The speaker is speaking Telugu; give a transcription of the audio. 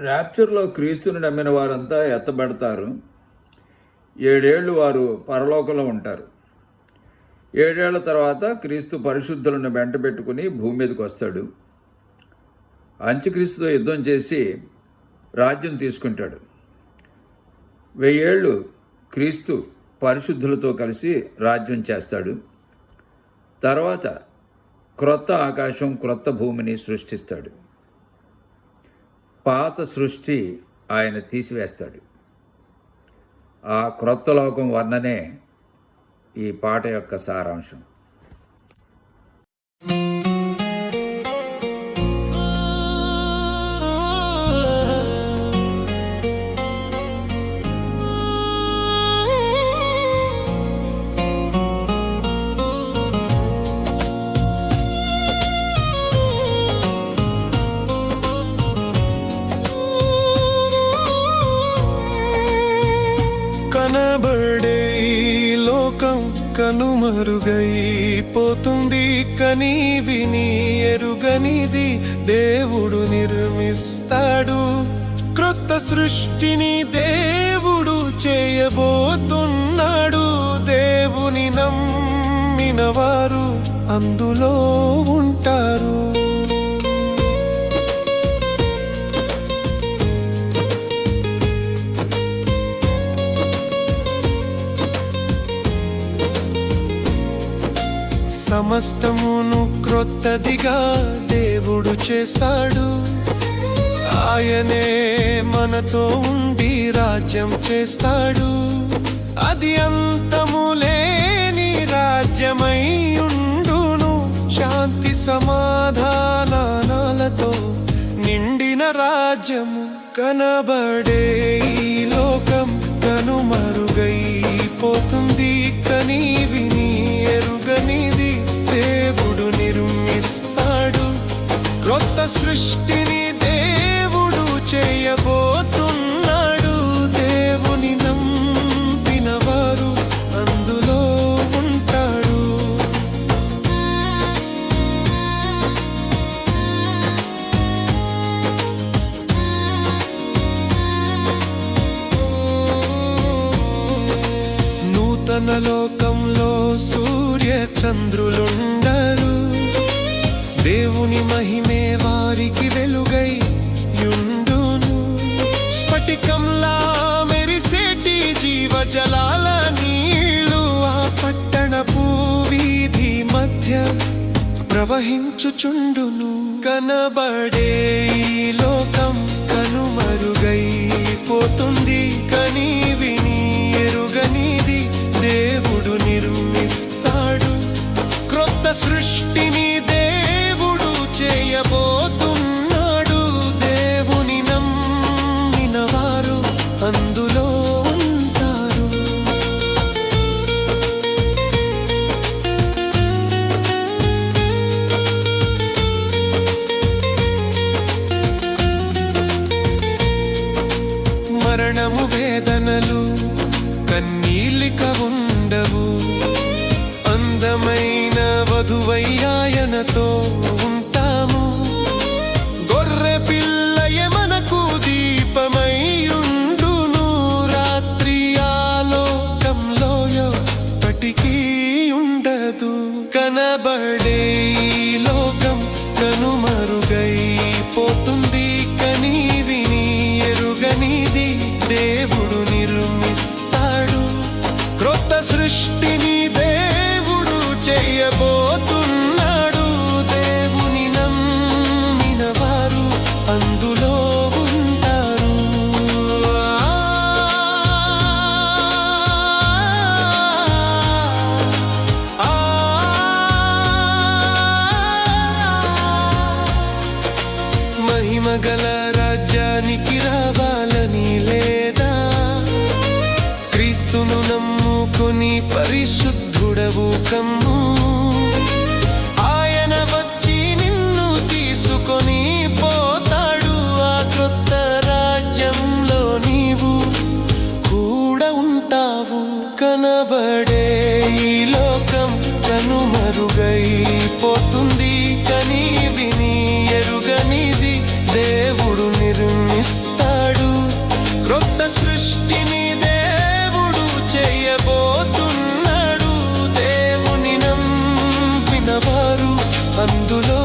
ర్యాప్చర్లో క్రీస్తుని నమ్మిన వారంతా ఎత్తబడతారు. ఏడేళ్ళు వారు పరలోకంలో ఉంటారు. ఏడేళ్ళ తర్వాత క్రీస్తు పరిశుద్ధులను వెంట పెట్టుకుని భూమి మీదకి వస్తాడు. అంత్యక్రీస్తుతో యుద్ధం చేసి రాజ్యం తీసుకుంటాడు. వెయ్యేళ్ళు క్రీస్తు పరిశుద్ధులతో కలిసి రాజ్యం చేస్తాడు. తర్వాత క్రొత్త ఆకాశం క్రొత్త భూమిని సృష్టిస్తాడు. పాత సృష్టి ఆయన తీసివేస్తాడు. ఆ క్రొత్త లోకం వర్ణనే ఈ పాట యొక్క సారాంశం. కనబడే ఈ లోకం కనుమరుగైపోతుంది కని విని ఎరుగనిది దేవుడు నిర్మిస్తాడు క్రొత్త సృష్టిని దేవుడు చేయబోతున్నాడు దేవుని నమ్మినవారు అందులో ఉంటారు సమస్తమును క్రొత్తదిగా దేవుడు చేస్తాడు. ఆయనే మనతో ఉండి రాజ్యం చేస్తాడు. అది అంతము లేని రాజ్యమై ఉండును. శాంతి సమాధానాలతో నిండిన రాజ్యము కనబడే ఈ లోకం కనుమరుగైపోతుంది. సృష్టిని దేవుడు చేయబోతున్నాడు. దేవుని నమ్మిన వారు అందులో ఉంటాడు. నూతన లోకంలో సూర్య చంద్రులుండరు దేవుని మహిమే వారికి వెలుగై యుండును స్ఫటికంలా మెరిసేటి జీవజలాల నీళ్ళు ఆ పట్టణపు వీధి మధ్య ప్రవహించుచుండును. కనబడే లోకం మరణము వేదనలు కన్నీలిక ఉండవు. అందమైన వధువయ్యాయనతో ఉంటాము. గొర్రె పిల్లయ మనకు దీపమై ఉండును. రాత్రి ఆలోకంలో పటికీ ఉండదు. కనబడే పరిశుద్ధుడవు కమ్ము. ఆయన వచ్చి నిన్ను తీసుకొని అందులో